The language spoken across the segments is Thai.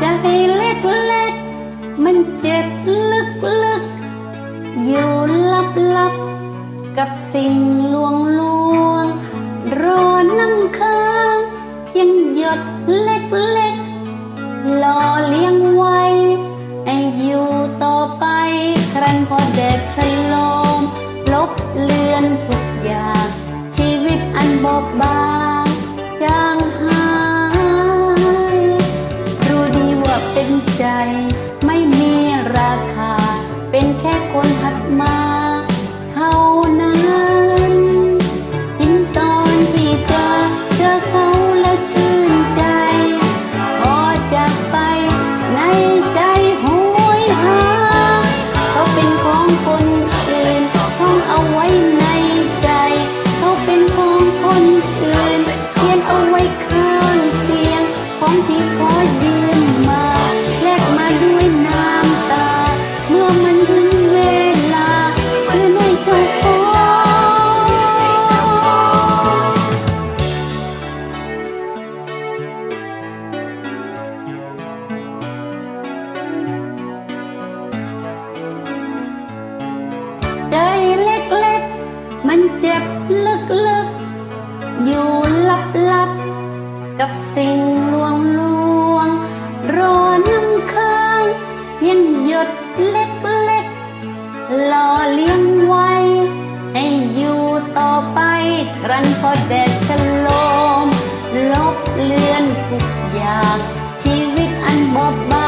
ใจเล็กๆมันเจ็บลึกๆอยู่ลับๆกับสิ่งลวงลวงรอน้ำค้างเพียงหยดเล็กๆรอเลี้ยงไว้ให้อยู่ต่อไป ครั้นพอแดดฉลมลบเลือนทุ ดเล็กๆรอเลี้ยงไว้ ให้อยู่ต่อไปครั้นพอแดดฉลม ลบเลือนทุกอย่าง ชีวิตอันบอบบาง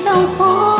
着火